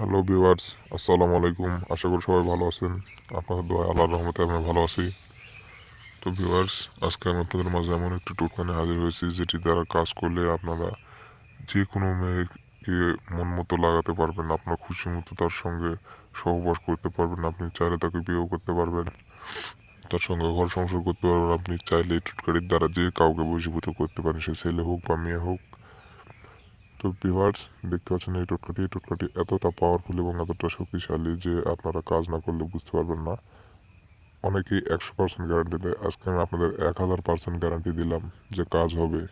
Hello viewers আসসালামু আলাইকুম আশা করি সবাই ভালো আছেন। আপনাদের দোয়া আল্লাহর রহমতে আমি ভালো আছি। তো ভিউয়ার্স আজকে আমি আপনাদের মাঝে এমন একটি টোটকানে হাজির হয়েছি, যেটি দ্বারা কাজ করলে আপনারা যে কোনো মেয়েকে মন মতো লাগাতে পারবেন আপনার খুশি মতো তার সঙ্গে সহবাস করতে পারবেন আপনি চাইলে তাকে বিয়েও করতে পারবেন। তার সঙ্গে ঘর সংসার করতে পারবেন আপনি চাইলে এই টোটকারির দ্বারা যে কাউকে বশীভূত করতে পারেন, সে ছেলে হোক বা মেয়ে হোক। তো ভিউয়ার্স, দেখতে পাচ্ছেন এই টোটকাটি এই টোটকাটি এতটা পাওয়ারফুল এবং এতটা শক্তিশালী যে আপনারা কাজ না করলে বুঝতে পারবেন না। অনেকেই একশো পার্সেন্ট গ্যারান্টি দেয়। আজকে আমি আপনাদের এক হাজার পার্সেন্ট গ্যারান্টি দিলাম যে কাজ হবে।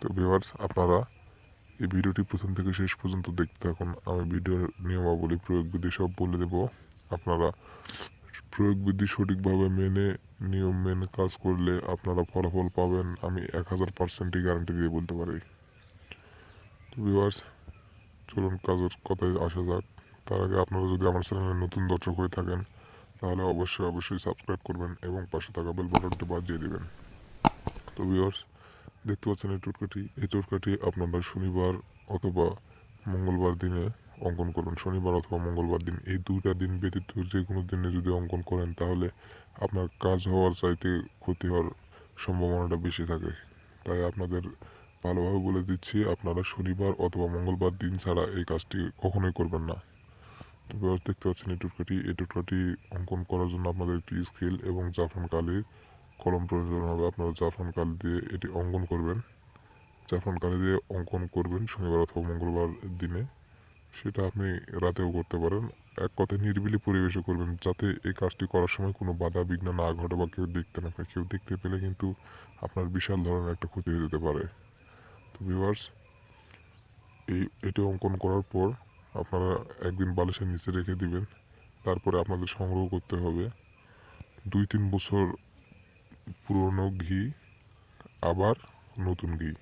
তো ভিউয়ার্স, আপনারা এই ভিডিওটি প্রথম থেকে শেষ পর্যন্ত দেখতে থাকুন। আমি ভিডিওর নিয়মাবলী প্রয়োগ বিধি সব বলে দেব। আপনারা প্রয়োগ বিধি সঠিকভাবে মেনে, নিয়ম মেনে কাজ করলে আপনারা ফলাফল পাবেন। আমি এক হাজার পার্সেন্টই গ্যারান্টি দিয়ে বলতে পারি। ভিউয়ার্স চলুন কাজের কথায় আসা যাক। তার আগে আপনারা যদি আমার চ্যানেলে নতুন দর্শক হয়ে থাকেন, তাহলে অবশ্যই অবশ্যই সাবস্ক্রাইব করবেন এবং পাশে থাকা বেল বাটনটি বাজিয়ে দিবেন। তো ভিউয়ার্স দেখতে পাচ্ছেন এই টোটকাটি এই টোটকাটি আপনারা শনিবার অথবা মঙ্গলবার দিনে অঙ্কন করবেন শনিবার অথবা মঙ্গলবার দিন, এই দুইটা দিন ব্যতীত যে কোনো দিনে যদি অঙ্কন করেন, তাহলে আপনার কাজ হওয়ার চাইতে ক্ষতি হওয়ার সম্ভাবনাটা বেশি থাকে। তাই আপনাদের ভালোভাবে বলে দিচ্ছি, আপনারা শনিবার অথবা মঙ্গলবার দিন ছাড়া এই কাজটি কখনোই করবেন না। তো ভিউয়ার্স দেখতে পাচ্ছেন এই টোটকাটি এই টোটকাটি অঙ্কন করার জন্য আপনাদের একটি স্কেল এবং জাফরান কালির কলম প্রয়োজন হবে। আপনারা জাফরান কালি দিয়ে এটি অঙ্কন করবেন। জাফরান কালি দিয়ে অঙ্কন করবেন শনিবার অথবা মঙ্গলবার দিনে। সেটা আপনি রাতেও করতে পারেন। এক কথায় নির্বিলি পরিবেশে করবেন যাতে এই কাজটি করার সময় কোনো বাধা বিঘ্ন না ঘটে বা কেউ দেখতে না পায়। কেউ দেখতে পেলে কিন্তু আপনার বিশাল ধরনের একটা ক্ষতি হয়ে যেতে পারে। ভিউয়ার্স এই, এটি অঙ্কন করার পর আপনারা একদিন বালিশের নিচে রেখে দিবেন। তারপরে আপনাদের সংগ্রহ করতে হবে। দুই তিন বছর পুরনো ঘি, আবার নতুন ঘি।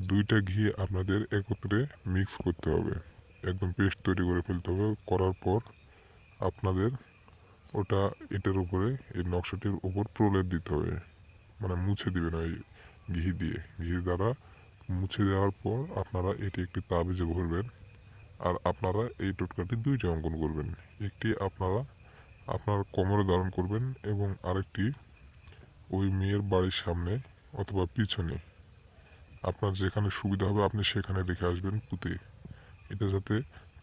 দুইটা ঘি আপনাদের একত্রে মিক্স করতে হবে। একদম পেস্ট তৈরি করে ফেলতে হবে। করার পর আপনাদের ওটা এটার উপরে, এই নকশাটির উপর প্রলেপ দিতে হবে। মানে মুছে দিবেন ওই ঘি দিয়ে। ঘি দ্বারা মুছে দেওয়ার পর আপনারা এটি একটি তাবিজে ভরবেন আর আপনারা এই টোটকাটি দুইটি অঙ্কন করবেন। একটি আপনারা আপনার কোমরে ধারণ করবেন এবং আরেকটি ওই মেয়ের বাড়ির সামনে অথবা পিছনে। আপনার যেখানে সুবিধা হবে আপনি সেখানে রেখে আসবেন পুঁতে। এটা যাতে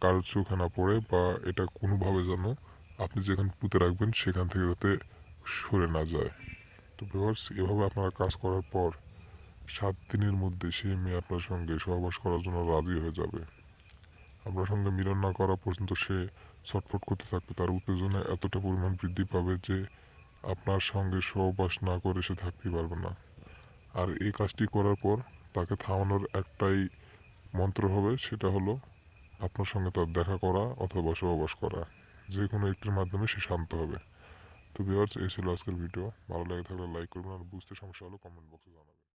কারোর চোখে না পড়ে বা এটা কোনোভাবে যেন আপনি যেখানে পুঁতে রাখবেন সেখান থেকে যাতে সরে না যায়। তো ভিউয়ার্স এভাবে আপনারা কাজ করার পর সাত দিনের মধ্যে সেই মেয়ে আপনার সঙ্গে সহবাস করার জন্য রাজি হয়ে যাবে। আপনার সঙ্গে মিলন না করা পর্যন্ত সে ছটফট করতে থাকবে। তার উত্তেজনা এতটা পরিমাণ বৃদ্ধি পাবে যে আপনার সঙ্গে সহবাস না করে সে থাকতেই পারবে না। আর এই কাজটি করার পর তাকে থামানোর একটাই মন্ত্র হবে, সেটা হলো আপনার সঙ্গে তার দেখা করা অথবা সহবাস করা। যে কোনো একটির মাধ্যমে সে শান্ত হবে। তো ভিউয়ার্স এই ছিল আজকের ভিডিও ভালো লাগে থাকলে লাইক করবেন আর বুঝতে সমস্যা হলে কমেন্ট বক্সে জানাবেন।